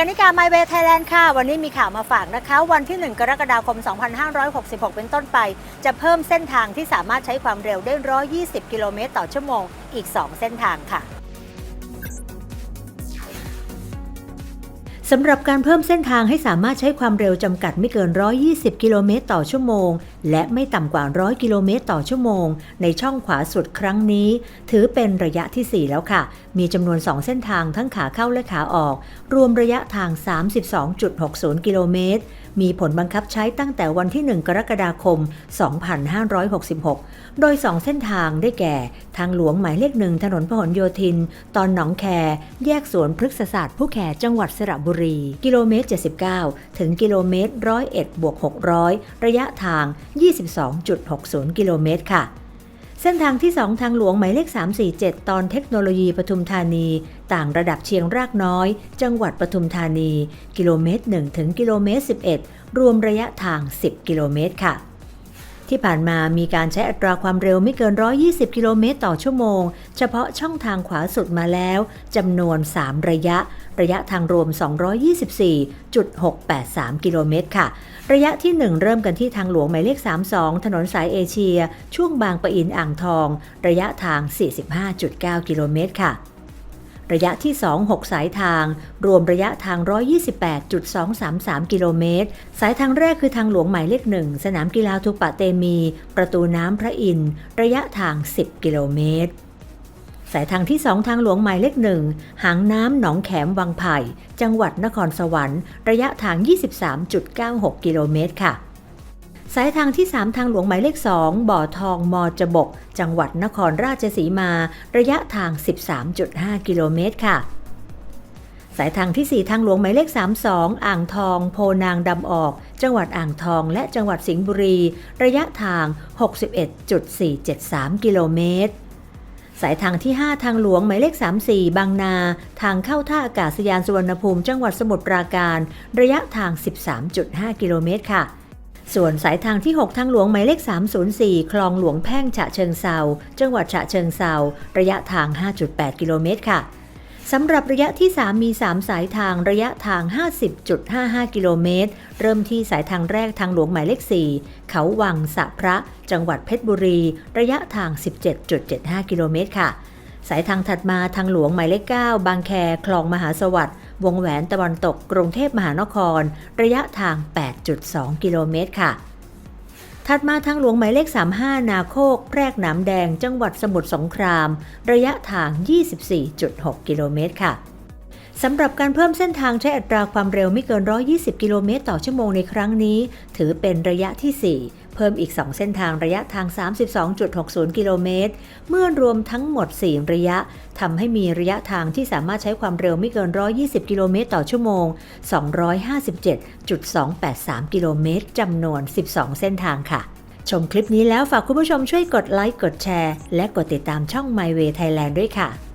กนิกา My Way Thailand ค่ะ วันนี้มีข่าวมาฝากนะคะ วันที่ 1 กรกฎาคม 2566 เป็นต้นไป จะเพิ่มเส้นทางที่สามารถใช้ความเร็วได้ 120 กิโลเมตรต่อชั่วโมง อีก 2 เส้นทางค่ะ สำหรับการเพิ่มเส้นทางให้สามารถใช้ความเร็วจำกัดไม่เกิน 120 กิโลเมตรต่อชั่วโมง และไม่ต่ำกว่า 100 กิโลเมตรต่อชั่วโมง ในช่องขวาสุดครั้งนี้ ถือเป็นระยะที่ 4 แล้วค่ะ มีจำนวน 2 เส้นทางทั้งขาเข้าและขาออก รวมระยะทาง 32.60 กิโลเมตร มีผลบังคับใช้ตั้งแต่วันที่ 1 กรกฎาคม 2566 โดย 2 เส้นทางได้แก่ ทางหลวงหมายเลขหนึ่งถนนพหลโยธิน ตอนหนองแค แยกสวนพฤกษศาสตร์ผู้แขจังหวัดสระบุรี กิโลเมตร 79 ถึงกิโลเมตร 101บวก600 ระยะทาง 22.60 กิโลเมตรค่ะ เส้นทางที่ 2 ทางหลวงหมายเลข 347 ตอนเทคโนโลยีปทุมธานี ต่างระดับเชียงรากน้อย จังหวัดปทุมธานี กิโลเมตร 1 ถึงกิโลเมตร 11 รวมระยะทาง 10 กิโลเมตรค่ะ ที่ผ่านมามีการใช้อัตราความเร็วไม่เกิน 120 กิโลเมตรต่อชั่วโมง เฉพาะช่องทางขวาสุดมาแล้วจำนวน 3 ระยะ ระยะทางรวม 224.683 กิโลเมตรค่ะ ระยะที่ 1 เริ่มกันที่ทางหลวงหมายเลข 32 ถนนสายเอเชีย ช่วงบางปะอินอ่างทอง ระยะทาง 45.9 กิโลเมตรค่ะ ระยะที่ 2 6 สายทาง รวมระยะทาง 128.233 กิโลเมตร สายทางแรกคือทางหลวงหมายเลขหนึ่งสนามกีฬาทุปะเตมี ประตูน้ำพระอินทร์ระยะทาง 10 กิโลเมตรสายทางที่ 2 ทางหลวงหมายเลขหนึ่งหางน้ำหนองแขมวังไผ่ จังหวัดนครสวรรค์ ระยะทาง 23.96 กิโลเมตรค่ะ สายทางที่ 3 ทางหลวงหมายเลข 2 บ่อทองมอจบก จังหวัดนครราชสีมา ระยะทาง 13.5 กิโลเมตรค่ะ สายทางที่ 4 ทางหลวงหมายเลข 32 อ่างทอง โพนางดำออก จังหวัดอ่างทองและจังหวัดสิงห์บุรี ระยะทาง 61.473 กิโลเมตรสายทางที่ 5 ทางหลวงหมายเลข 34 บางนา ทางเข้าท่าอากาศยานสุวรรณภูมิ จังหวัดสมุทรปราการ ระยะทาง 13.5 กิโลเมตรค่ะ ส่วนสายทางที่ 6 ทางหลวงหมายเลข 304 คลองหลวงแพ่งฉะเชิงเซาจังหวัดฉะเชิงเซาระยะทาง 5.8 กิโลเมตรค่ะสำหรับระยะที่ 3 มี 3 สายทางระยะทาง 50.55 กิโลเมตร เริ่มที่สายทางแรกทางหลวงหมายเลข 4 เขาวังสะพระ จังหวัดเพชรบุรี ระยะทาง 17.75 กิโลเมตรค่ะ สายทางถัดมาทางหลวงหมายเลข 9 บางแค คลองมหาสวัสดิ์ วงแหวนตะวันตกกรุงเทพมหานคร ระยะทาง 8.2 กิโลเมตรค่ะถัดมาทางหลวงหมายเลข 35 นาโคก แพรกหนามแดง จังหวัดสมุทรสงคราม ระยะทาง 24.6 กิโลเมตรค่ะ สำหรับการเพิ่มเส้นทางใช้อัตราความเร็วไม่เกิน 120 กิโลเมตรต่อชั่วโมงในครั้งนี้ ถือเป็นระยะที่ 4 เพิ่มอีก 2 เส้นทางระยะทาง 32.60 กิโลเมตร เมื่อรวมทั้งหมด 4 ระยะทำให้มีระยะทางที่สามารถใช้ความเร็วไม่เกิน 120 กิโลเมตรต่อชั่วโมง 257.283 กิโลเมตรจำนวน 12 เส้นทางค่ะ ชมคลิปนี้แล้วฝากคุณผู้ชมช่วยกดไลค์กดแชร์ และกดติดตามช่อง My Way Thailand ด้วยค่ะ